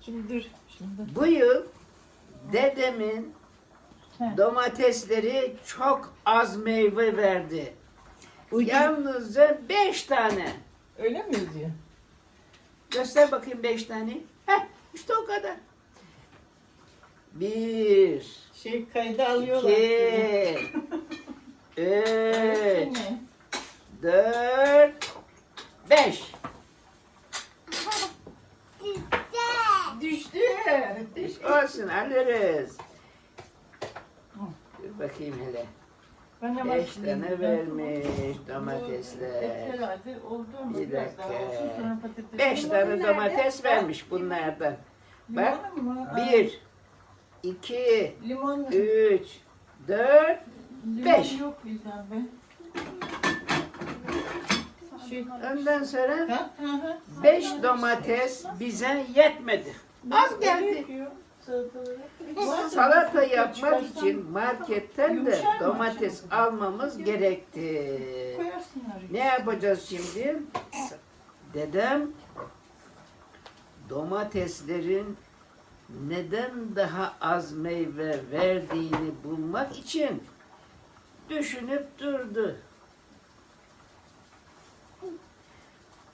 Şimdi dur. Şimdi. Bu yıl dedemin Heh. domatesleri çok az meyve verdi. Yalnızca beş tane. Öyle mi yazıyor? Göster bakayım beş tane. Heh, işte o kadar. Bir, Şey kayda alıyorlar. iki, üç, dört, beş. Olsun alırız. Dur bakayım hele. Ben hemen Beş tane vermiş domatesler. Herhalde oldu ama Bir biraz daha dakika. olsun sonra patates. Beş tane domates vermiş bunlardan. Bak Limonu mu? Aa, bir, iki, Limon, üç, dört, limon beş. yok bizden be. Şey, ondan sonra ha, beş domates bize yetmedi. Az geldi. Gerekiyor. Salata yapmak için marketten de domates almamız gerekti. Ne yapacağız şimdi? Dedem domateslerin neden daha az meyve verdiğini bulmak için düşünüp durdu.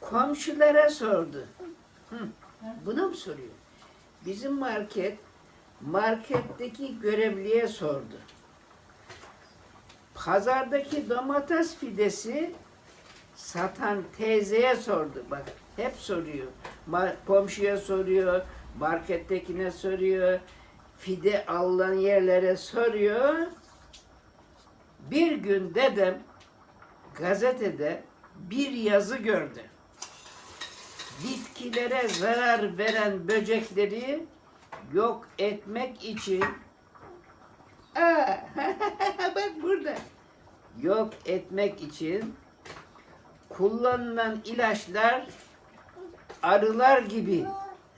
Komşulara sordu. Hı, bunu mu soruyor? Bizim market marketteki görevliye sordu. Pazardaki domates fidesi satan teyzeye sordu. Bak hep soruyor. Komşuya soruyor, markettekine soruyor, fide alınan yerlere soruyor. Bir gün dedem gazetede bir yazı gördü. Bitkilere zarar veren böcekleri yok etmek için Aa, bak burada. Yok etmek için kullanılan ilaçlar arılar gibi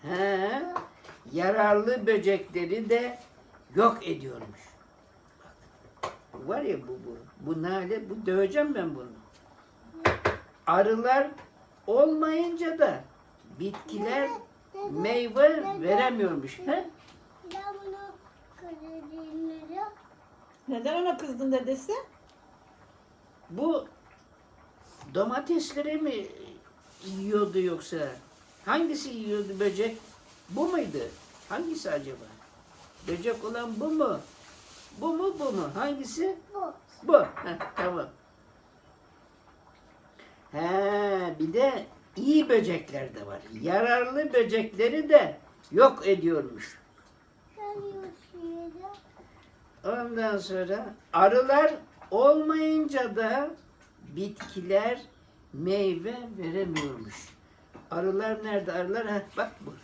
he, yararlı böcekleri de yok ediyormuş. Var ya bu bu. Bu nale, bu döveceğim ben bunu. Arılar olmayınca da bitkiler meyve veremiyormuş. He? Ben bunu kırıyorum. Neden ona kızdın dedesi? Bu domatesleri mi yiyordu yoksa? Hangisi yiyordu böcek? Bu muydu? Hangisi acaba? Böcek olan bu mu? Bu mu bu mu? Hangisi? Bu. Bu. Heh, tamam. He, bir de iyi böcekler de var. Yararlı böcekleri de yok ediyormuş. Ondan sonra arılar olmayınca da bitkiler meyve veremiyormuş. Arılar nerede? Arılar ha, bak bu.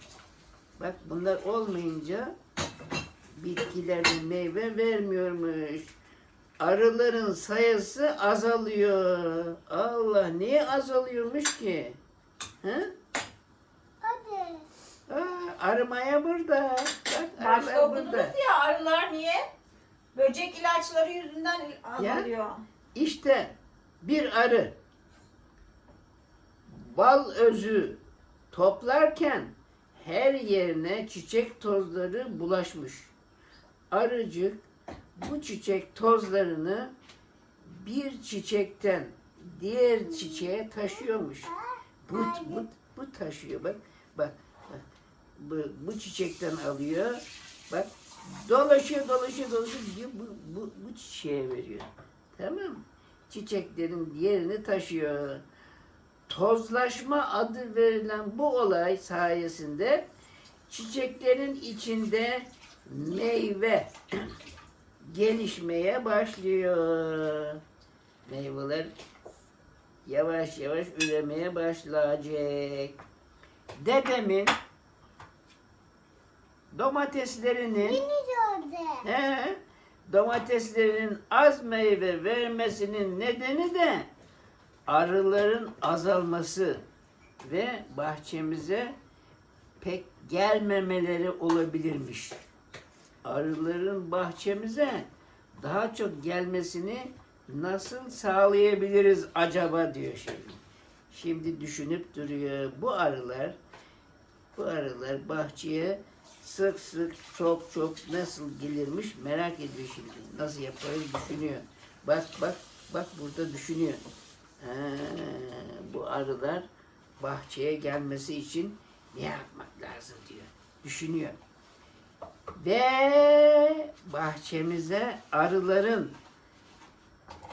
Bak bunlar olmayınca bitkiler de meyve vermiyormuş. Arıların sayısı azalıyor. Allah niye azalıyormuş ki? Hı? Hadi. Aa, arımaya burada. Bak Başta arılar okudunuz burada. ya arılar niye? Böcek ilaçları yüzünden azalıyor. İşte bir arı bal özü toplarken her yerine çiçek tozları bulaşmış. Arıcık bu çiçek tozlarını bir çiçekten diğer çiçeğe taşıyormuş. Bu, bu, bu taşıyor bak. Bak. Bu, bu çiçekten alıyor. Bak dolaşıyor dolaşıyor dolaşıyor bu, bu, bu çiçeğe veriyor. Tamam mı? Çiçeklerin diğerini taşıyor. Tozlaşma adı verilen bu olay sayesinde çiçeklerin içinde meyve gelişmeye başlıyor. Meyveler yavaş yavaş üremeye başlayacak. Dedemin domateslerinin. He, domateslerin az meyve vermesinin nedeni de arıların azalması ve bahçemize pek gelmemeleri olabilirmiş. Arıların bahçemize daha çok gelmesini nasıl sağlayabiliriz acaba diyor şimdi. Şimdi düşünüp duruyor. Bu arılar Bu arılar bahçeye sık sık çok çok nasıl gelirmiş merak ediyor şimdi. Nasıl yaparız düşünüyor. Bak bak bak burada düşünüyor. Ha, bu arılar bahçeye gelmesi için ne yapmak lazım diyor. Düşünüyor. Ve bahçemize arıların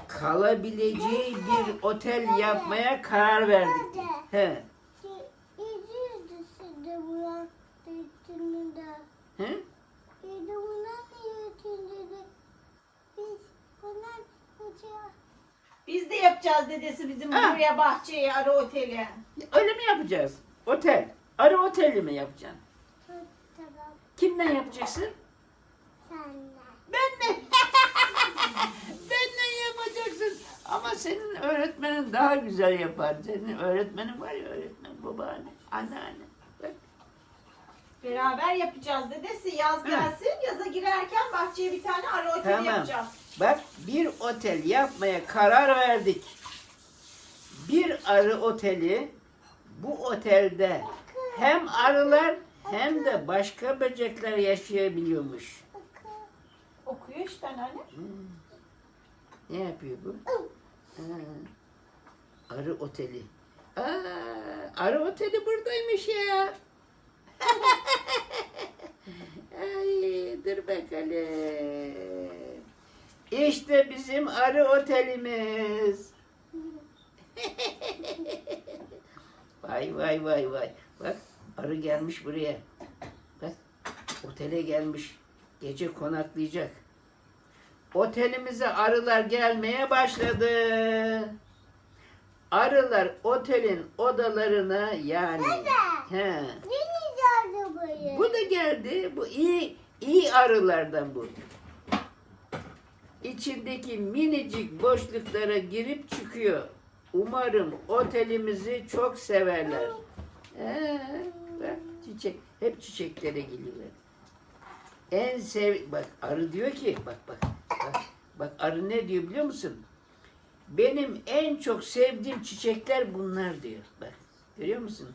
kalabileceği bir otel yapmaya karar verdik. He. He? Biz de yapacağız dedesi bizim Ha. buraya bahçeye arı oteli. Öyle mi yapacağız? Otel. Arı oteli mi yapacaksın? Kimden yapacaksın? Senle. Ben mi? Benden yapacaksın. Ama senin öğretmenin daha güzel yapar. Senin öğretmenin var ya öğretmen, babaanne, anneanne. Bak. Beraber yapacağız dedesi. Yaz gelsin. Yaza girerken bahçeye bir tane arı oteli Tamam. yapacağız. Bak bir otel yapmaya karar verdik. Bir arı oteli bu otelde hem arılar hem de başka böcekler yaşayabiliyormuş. Okuyor işte anne. Ne yapıyor bu? Ha, arı oteli. Aa, arı oteli buradaymış ya. Ay, dur bakalım. İşte bizim arı otelimiz. vay vay vay vay. Bak arı gelmiş buraya. Bak otele gelmiş. Gece konaklayacak. Otelimize arılar gelmeye başladı. Arılar otelin odalarına yani. He. Beni gördü buraya. Bu da geldi. Bu iyi iyi arılardan bu. İçindeki minicik boşluklara girip çıkıyor. Umarım otelimizi çok severler. Ee, bak çiçek, hep çiçeklere geliyorlar. En sev bak arı diyor ki bak bak bak bak arı ne diyor biliyor musun? Benim en çok sevdiğim çiçekler bunlar diyor. Bak görüyor musun?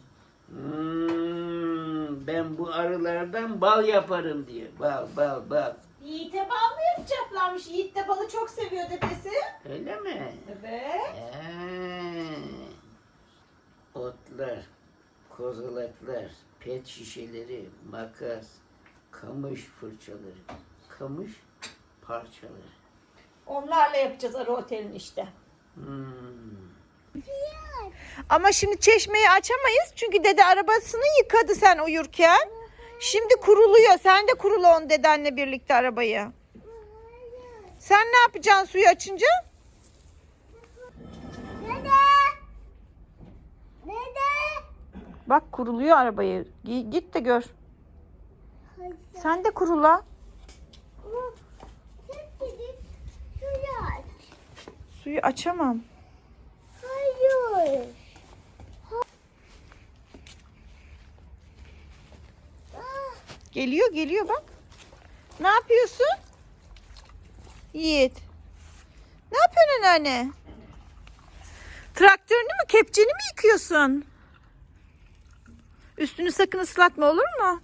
Hmm, ben bu arılardan bal yaparım diyor. Bal bal bal. Yiğit'e bal mı yapacaklarmış? Yiğit de balı çok seviyor dedesi. Öyle mi? Evet. Ee, otlar, kozalaklar, pet şişeleri, makas, kamış fırçaları, kamış parçaları. Onlarla yapacağız arı otelini işte. Hmm. Ama şimdi çeşmeyi açamayız çünkü dede arabasını yıkadı sen uyurken. Şimdi kuruluyor. Sen de kurula on dedenle birlikte arabayı. Sen ne yapacaksın suyu açınca? Bak kuruluyor arabayı. Gi- Git de gör. Hadi. Sen de kurula. Suyu aç. Suyu açamam. Hayır. Ah, Geliyor geliyor bak. Ne yapıyorsun? Yiğit. Ne yapıyorsun anne? Traktörünü mü kepçeni mi yıkıyorsun? Üstünü sakın ıslatma olur mu?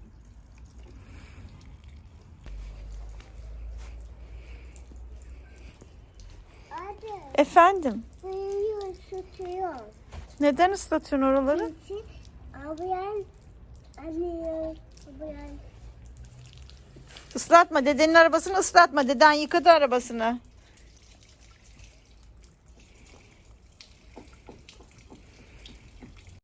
Hadi. Efendim. Suyu ısıtıyor. Neden ıslatıyorsun oraları? Anne ablayan Islatma. Dedenin arabasını ıslatma. Deden yıkadı arabasını.